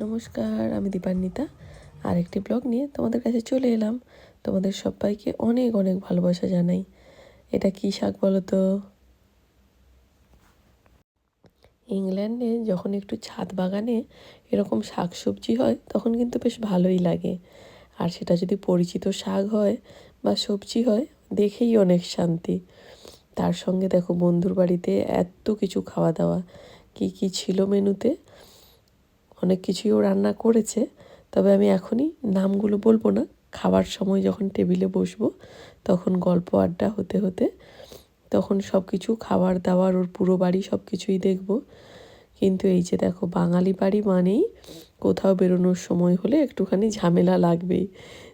নমস্কার, আমি দীপান্বিতা। আরেকটি ব্লগ নিয়ে তোমাদের কাছে চলে এলাম। তোমাদের সবাইকে অনেক অনেক ভালোবাসা জানাই। এটা কী শাক বলো তো? ইংল্যান্ডে যখন একটু ছাদ বাগানে এরকম শাক সবজি হয়, তখন কিন্তু বেশ ভালোই লাগে। আর সেটা যদি পরিচিত শাক হয় বা সবজি হয়, দেখেই অনেক শান্তি। তার সঙ্গে দেখো বন্ধুর বাড়িতে এত কিছু খাওয়া দাওয়া। কী কী ছিল মেনুতে? অনেক কিছুই ও রান্না করেছে, তবে আমি এখনই নামগুলো বলব না। খাবার সময় যখন টেবিলে বসবো, তখন গল্প আড্ডা হতে হতে তখন সব কিছু খাবার দাবার ওর পুরো বাড়ি সব কিছুই দেখব। কিন্তু এই যে দেখো, বাঙালি বাড়ি মানেই কোথাও বেরোনোর সময় হলে একটুখানি ঝামেলা লাগবেই।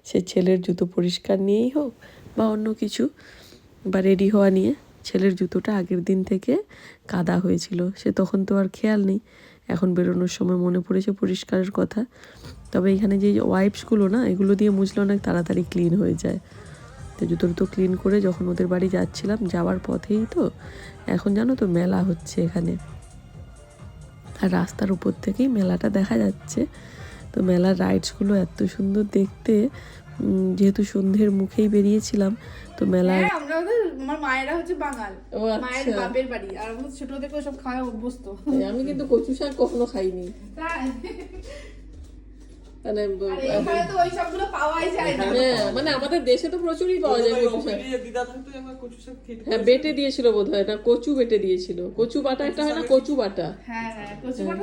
সে ছেলের জুতো পরিষ্কার নিয়েই হোক বা অন্য কিছু বা রেডি হওয়া নিয়ে, ছেলের জুতোটা আগের দিন থেকে কাদা হয়েছিল, সে তখন তো আর খেয়াল নেই। এখন বেরোনোর সময় মনে পড়েছে পরিষ্কারের কথা। তবে এখানে যে ওয়াইপসগুলো না, এগুলো দিয়ে মুছলে অনেক তাড়াতাড়ি ক্লিন হয়ে যায়। তো জুতো টুতো ক্লিন করে যখন ওদের বাড়ি যাচ্ছিলাম, যাওয়ার পথেই তো এখন জানো তো মেলা হচ্ছে এখানে। আর রাস্তার উপর থেকেই মেলাটা দেখা যাচ্ছে। তো মেলার রাইডসগুলো এত সুন্দর দেখতে যেহেতু সন্ধ্যের মুখেই বেরিয়েছিলাম তো মেলার হ্যাঁ আমরা আমার মায়েরা হচ্ছে বাঙাল। মায়ের আচ্ছা। বাপের বাড়ি। আর আমরা ছোট থেকে সব খাওয়া অভ্যস্ত। আমি কিন্তু কচু শাক কখনো খাইনি। মানে হ্যাঁ মানে আমাদের দেশে তো প্রচুরই পাওয়া যায় কচু শাক। দিদা থাকতো আমরা কচু শাক খেতে হ্যাঁ বেটে দিয়েছিল বোধ হয় এটা কচু বেটে দিয়েছিল। কচু বাটা একটা হয় না কচু বাটা। হ্যাঁ হ্যাঁ কচু হয়।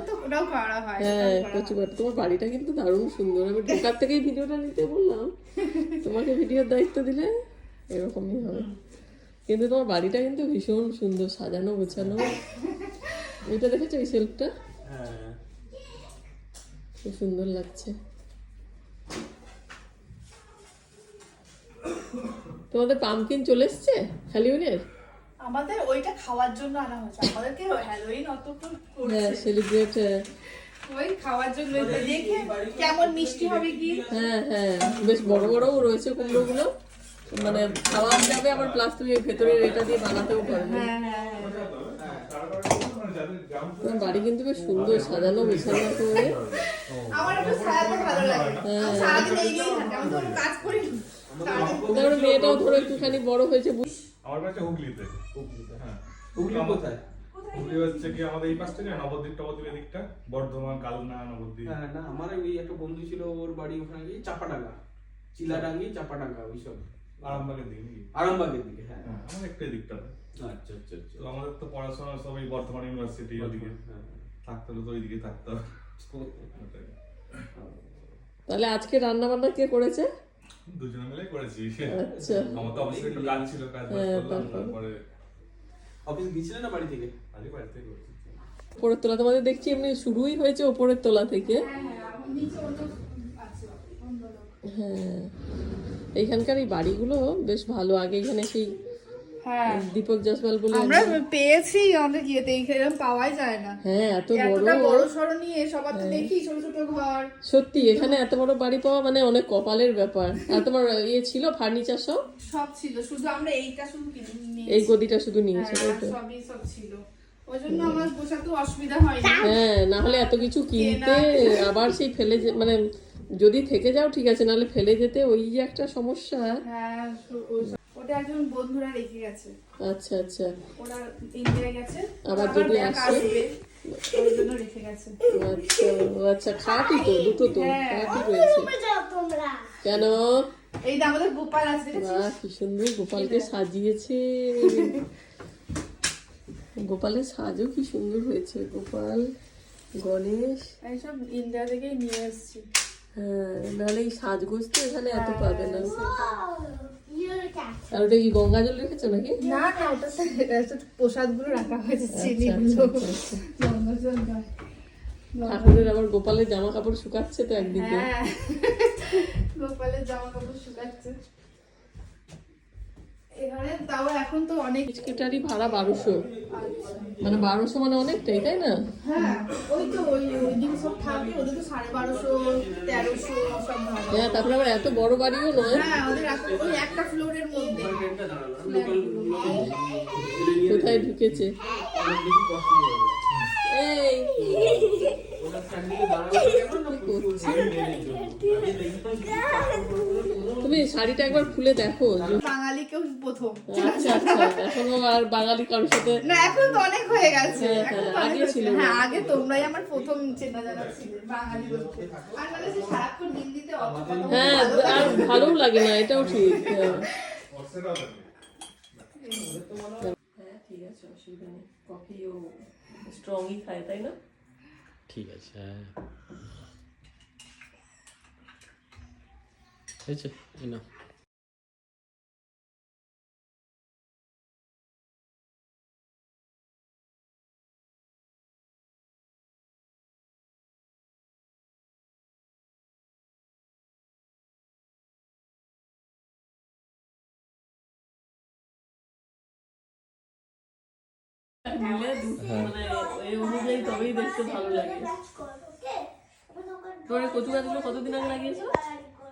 বাটা তোমার বাড়িটা কিন্তু দারুণ সুন্দর। আমি ঢোকার থেকেই ভিডিওটা নিতে বললাম। তোমাকে ভিডিওর দায়িত্ব দিলে এরকমই হবে। কিন্তু তোমার বাড়িটা কিন্তু ভীষণ সুন্দর সাজানো গোছানো। এটা দেখেছ এই সেলফটা হ্যাঁ। খুব সুন্দর লাগছে। তোমাদের পামকিন চলে এসছে? হ্যালিউনের আমাদের ওইটা খাওয়ার জন্য আনা হয়েছে। আমাদেরকে হ্যালোইন অত হ্যাঁ সেলিব্রেট ওই খাওয়ার জন্য দেখে কেমন মিষ্টি হবে কি হ্যাঁ হ্যাঁ। বেশ বড় বড়ও রয়েছে কুমড়োগুলো। মানে খাওয়া যাবে আবার প্লাস তুমি ভেতরের এটা দিয়ে বানাতেও পারবে। হ্যাঁ হ্যাঁ তোমার বাড়ি কিন্তু বেশ সুন্দর সাজানো গোছানো করে আমার একটু সারাতে ভালো লাগে। সারাদিন এই নিয়েই থাকি। আমি তো কাজ করি তারপরে মেয়েটাও ধরো একটুখানি বড় হয়েছে বুঝ- আমার বাড়িটা হুগলিতে। হ্যাঁ। হুগলি কোথায়? হুগলি হচ্ছে কি আমাদের এই পাশ থেকে নবদ্বীপ টবদ্বীপ এদিকটা। বর্ধমান কালনা নবদ্বীপ। হ্যাঁ না আমার ওই একটা বন্ধু ছিল ওর বাড়ি ওখানে গিয়ে চাপাডাঙ্গা। চিলাডাঙ্গি চাপাডাঙ্গা ওইসব আরামবাগের দিকে আরামবাগের দিকে হ্যাঁ। হ্যাঁ আমার একটু এদিকটা। আচ্ছা আচ্ছা আচ্ছা। তো আমাদের তো পড়াশোনা সবাই বর্ধমান ইউনিভার্সিটি ওদিকে। হ্যাঁ। থাকতে হলে তো ওইদিকে থাকতে হবে। তাহলে আজকে রান্না বান্না কে করেছে? দুজনে মিলে করেছি। আচ্ছা। আমার তো অফিসে একটু কাজ ছিল কাজ হ্যাঁ, করলাম তারপরে? তারপরে অফিস গিয়েছিলে না বাড়ি থেকে? আজকে বাড়ি থেকে করেছি। উপরের তোলা তোমাদের দেখছি এমনি শুরুই হয়েছে উপরের তোলা থেকে। হ্যাঁ। এইখানকার এই বাড়িগুলো বেশ ভালো। আগে এখানে সেই হ্যাঁ। দীপক জাসওয়াল বলে আমরা পেয়েছি অনেক ইয়েতে এরকম পাওয়াই যায় না। হ্যাঁ এত বড়। বড় সড়ো নিয়ে সবার তো দেখি ছোট ছোট ঘর। সত্যি এখানে এত বড় বাড়ি পাওয়া মানে অনেক কপালের ব্যাপার। আর তোমার ইয়ে ছিল ফার্নিচার সব? সব ছিল শুধু আমরা এইটা শুধু কিনে এই গদিটা শুধু নিয়েছে হ্যাঁ? সবই সব ছিল। হ্যাঁ না হলে এত কিছু কিনতে আবার সেই ফেলে মানে যদি থেকে যাও ঠিক আছে নাহলে ফেলে যেতে ওই যে একটা সমস্যা। একজন বন্ধুরা রেখে গেছে। আচ্ছা আচ্ছা। ওরা ইন্ডিয়ায় গেছে। আবার যদি আসে? আচ্ছা আচ্ছা খাটই তো দুটো তো হ্যাঁ। রয়েছে কেন? এই যে আমাদের গোপাল আছে কি সুন্দর গোপালকে সাজিয়েছে। গোপালের সাজও কি সুন্দর হয়েছে গোপাল গণেশ। এইসব ইন্ডিয়া থেকেই নিয়ে এসেছি। হ্যাঁ নাহলে এই সাজগোজ তো এখানে এত পাবে না। আর ওটা কি গঙ্গা জল রেখেছো নাকি? না না ওটা প্রসাদগুলো রাখা হয়েছে চিনি আচ্ছা, গুলো আচ্ছা, আচ্ছা। নয়। ঠাকুরের আবার গোপালের জামা কাপড় শুকাচ্ছে তো একদিকে। হ্যাঁ। গোপালের জামা কাপড় শুকাচ্ছে। এখানে তাও এখন তো অনেক স্কুটারই ভাড়া বারোশো। মানে বারোশো মানে অনেকটাই তাই না? হ্যাঁ ওই তো ওই ওই দিন সব থাকে ওদের তো সাড়ে বারোশো তেরোশো সব হ্যাঁ তারপরে আবার এত বড় বাড়িও নয়। হ্যাঁ ওদের ওই একটা ফ্লোরের মধ্যে। কোথায় ঢুকেছে? তুমি শাড়িটা একবার খুলে দেখো। বাঙালি কেউ প্রথম। আচ্ছা আচ্ছা এখনও আর বাঙালি কারোর সাথে না এখন তো অনেক হয়ে গেছে। হ্যাঁ, হ্যাঁ, আগে ছিল। হ্যাঁ আগে তোমরাই আমার প্রথম চেনা জানা ছিলে বাঙালি আর মানে সে সারাক্ষণ হিন্দিতে হ্যাঁ ভালো লাগে আর না। ভালোও লাগে না এটাও ঠিক হ্যাঁ ঠিক আছে অসুবিধা নেই। কফিও স্ট্রংই খায় তাই না ঠিক আছে হ্যাঁ এই নাও। মিলে মানে এই অনুযায়ী তবেই দেখতে ভালো লাগে। কচু গাছগুলো কতদিন আগে লাগিয়েছো?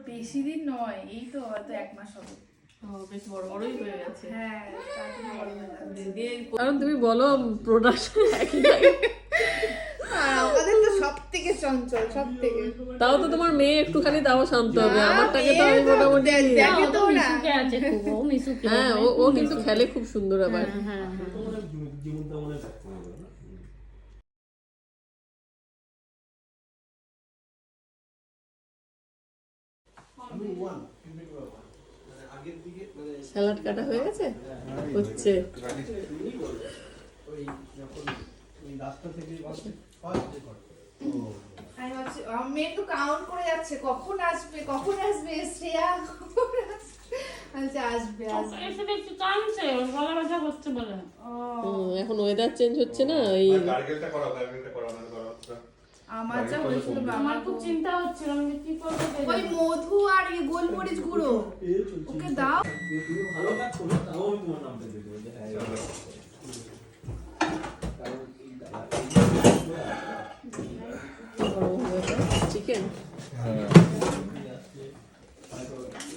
বেশি দিন নয় এই তো হয়তো এক মাস হবে। বেশ বড় বড়ই হয়ে গেছে। হ্যাঁ হয়ে। কারণ তুমি বলো প্রোডাকশন একই থাকে আর আমাদের তো সব থেকে চঞ্চল সব থেকে তাও তো তোমার মেয়ে একটুখানি তাও শান্ত হবে। আমারটাকে তো আমি মোটামুটি দেখে তো না। আছে খুব ও মিশুকে হ্যাঁ ও ও কিন্তু খেলে খুব সুন্দর আবার। হ্যাঁ হ্যাঁ স্যালাড কাটা হয়ে গেছে? হচ্ছে। ওই যখন ওই রাস্তা থেকে মেয়ে তো কাউন্ট করে যাচ্ছে কখন আসবে কখন আসবে শ্রেয়া আচ্ছা আসবে আসবে। এসে টানছে গলা ব্যথা করছে বলে। ও, এখন ওয়েদার চেঞ্জ হচ্ছে না এই গার্গেলটা করা গার্গেলটা করা না করা হচ্ছে আমার যা হয়েছিল আমার খুব চিন্তা হচ্ছিল আমি কি করব? ওই মধু আর এই গোলমরিচ গুঁড়ো। ওকে দাও। ভালো কাজ করো তাও আমি তোমার নামটা দিয়ে দেবো যে হ্যাঁ কারণ এই দাদা চিকেন কি গো কি করছে একটা জুনিয়র সে সকাল দশটা থেকে রাত নটা অবধি থাকবে কিসের জন্য? আর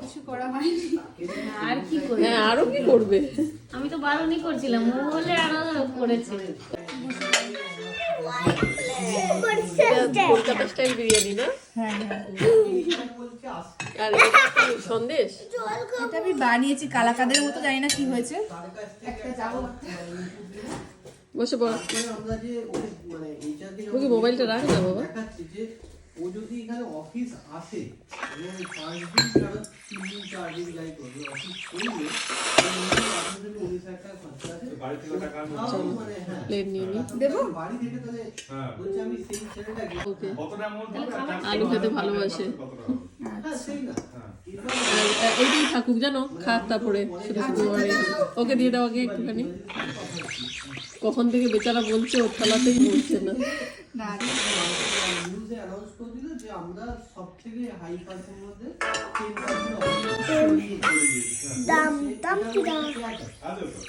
কিছু করা হয়নি। আর কি করে হ্যাঁ আরও কি করবে? আমি তো বারণই করছিলাম ও হলে আরও করেছে। কলকাতা স্টাইল বিরিয়ানি না? হ্যাঁ হ্যাঁ। আর সন্দেশ? এটা আমি বানিয়েছি কালাকাদের মতো জানি না কি হয়েছে। বসে পড়। তারপরে আমরা যে ওই মানে মোবাইলটা রাখ না বাবা। ও যদি এখানে অফিস আসে এবং পাঁচ দিন ছাড়া তিন দিন চার দিন যাই করবে অফিস করবে উনিশ হাজার টাকা খরচা আছে। বাড়ি থেকে টাকা মানে হ্যাঁ। প্লেট নিয়ে নি। দেবো? বাড়ি থেকে তাহলে হ্যাঁ। আমি সেই ছেলেটাকে কতটা আলু খেতে ভালোবাসে। এইটাই থাকুক জানো খাক তারপরে শুধু শুধু ওকে দিয়ে দাও আগে একটুখানি। কখন থেকে বেচারা বলছে ওর থালাতেই বলছে না?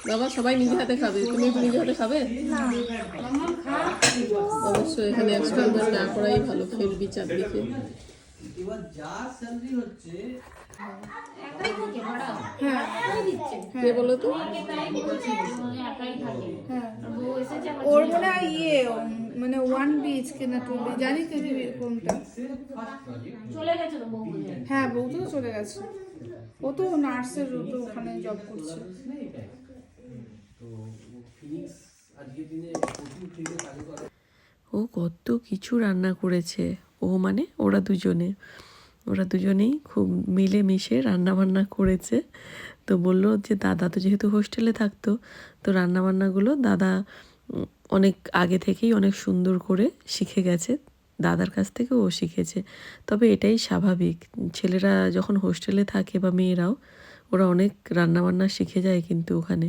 বাবা সবাই নিজে হাতে খাবে। তুমি একটু নিজে হাতে খাবে? অবশ্যই এখানে এক্সপেরিমেন্ট না করাই ভালো ফেলবি চারদিকে এবার যা স্যালারি হচ্ছে ওর মনে হয় ইয়ে মানে ওয়ান বিএইচকে না টু জানি তো কোনটা। চলে গেছে তো বউ হ্যাঁ বউ তো চলে গেছে। ও তো নার্সের ও তো ওখানে জব করছে। ও কত কিছু রান্না করেছে। ও মানে ওরা দুজনে। ওরা দুজনেই খুব মিলেমিশে রান্না বান্না করেছে। তো বলল যে, দাদা তো যেহেতু হোস্টেলে থাকতো, তো রান্না বান্নাগুলো দাদা অনেক আগে থেকেই অনেক সুন্দর করে শিখে গেছে। দাদার কাছ থেকে ও শিখেছে। তবে এটাই স্বাভাবিক, ছেলেরা যখন হোস্টেলে থাকে বা মেয়েরাও, ওরা অনেক রান্না বান্না শিখে যায় কিন্তু ওখানে।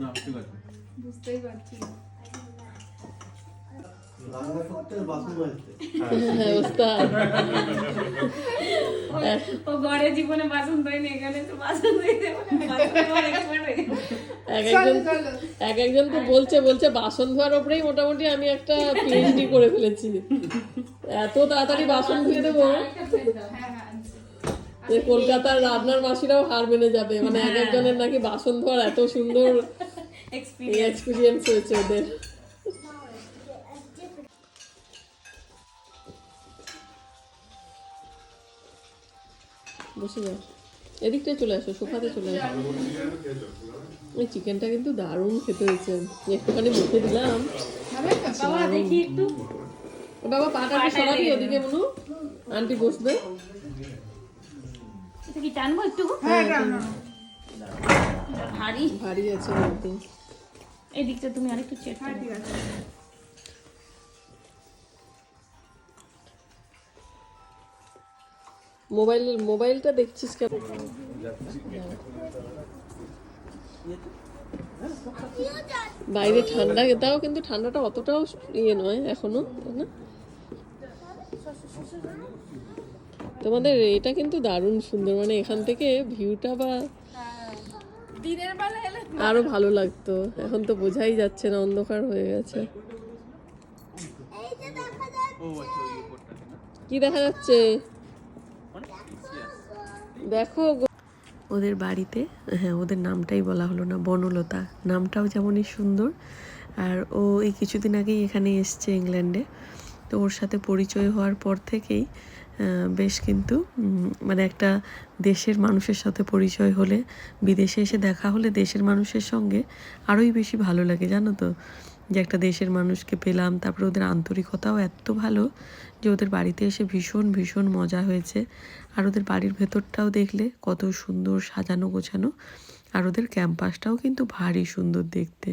না, ঠিক আছে। বুঝতেই পারছি হ্যাঁ ও জীবনে বাসন এখানে তো এক একজন এক একজন তো বলছে বলছে বাসন ধোয়ার ওপরেই মোটামুটি আমি একটা পিএইচডি করে ফেলেছি। এত তাড়াতাড়ি বাসন ধুয়ে দেবো? হ্যাঁ হ্যাঁ। যে কলকাতার রান্নার মাসিরাও হার মেনে যাবে। মানে এক একজনের নাকি বাসন ধোয়ার এত সুন্দর. এক্সপিরিয়েন্স হয়েছে ওদের। বসে যাও। এদিকটায় চলে আসো সোফাতে চলে আসো। এই চিকেনটা কিন্তু দারুণ খেতে হয়েছে। একটুখানি মুখে দিলাম। বাবা দেখি একটু। বাবা পাটা সরাবি ওদিকে মনু? আন্টি বসবে। কি টানবো একটু? হ্যাঁ আনো। এটা ভারী ভারী আছে কিন্তু এই দিকটা তুমি আরেকটু চেক হ্যাঁ ঠিক আছে। মোবাইল মোবাইলটা দেখছিস কেন? বাইরে ঠান্ডা তাও কিন্তু ঠান্ডাটা অতটাও ইয়ে নয় এখনও না? তোমাদের এটা কিন্তু দারুণ সুন্দর মানে এখান থেকে ভিউটা বা দিনের বেলা এলে আরও ভালো লাগতো। এখন তো বোঝাই যাচ্ছে না অন্ধকার হয়ে গেছে। কি দেখা যাচ্ছে? দেখো গো- ওদের বাড়িতে হ্যাঁ ওদের নামটাই বলা হলো না বনলতা। নামটাও যেমনই সুন্দর। আর ও এই কিছুদিন আগেই এখানে এসছে ইংল্যান্ডে। তো ওর সাথে পরিচয় হওয়ার পর থেকেই বেশ কিন্তু মানে একটা দেশের মানুষের সাথে পরিচয় হলে, বিদেশে এসে দেখা হলে দেশের মানুষের সঙ্গে আরোই বেশি ভালো লাগে, জানো তো? যে একটা দেশের মানুষকে পেলাম, তারপরে ওদের আন্তরিকতাও এত ভালো যে ওদের বাড়িতে এসে ভীষণ ভীষণ মজা হয়েছে। আর ওদের বাড়ির ভেতরটাও দেখলে কত সুন্দর সাজানো গোছানো, আর ওদের ক্যাম্পাসটাও কিন্তু ভারী সুন্দর দেখতে।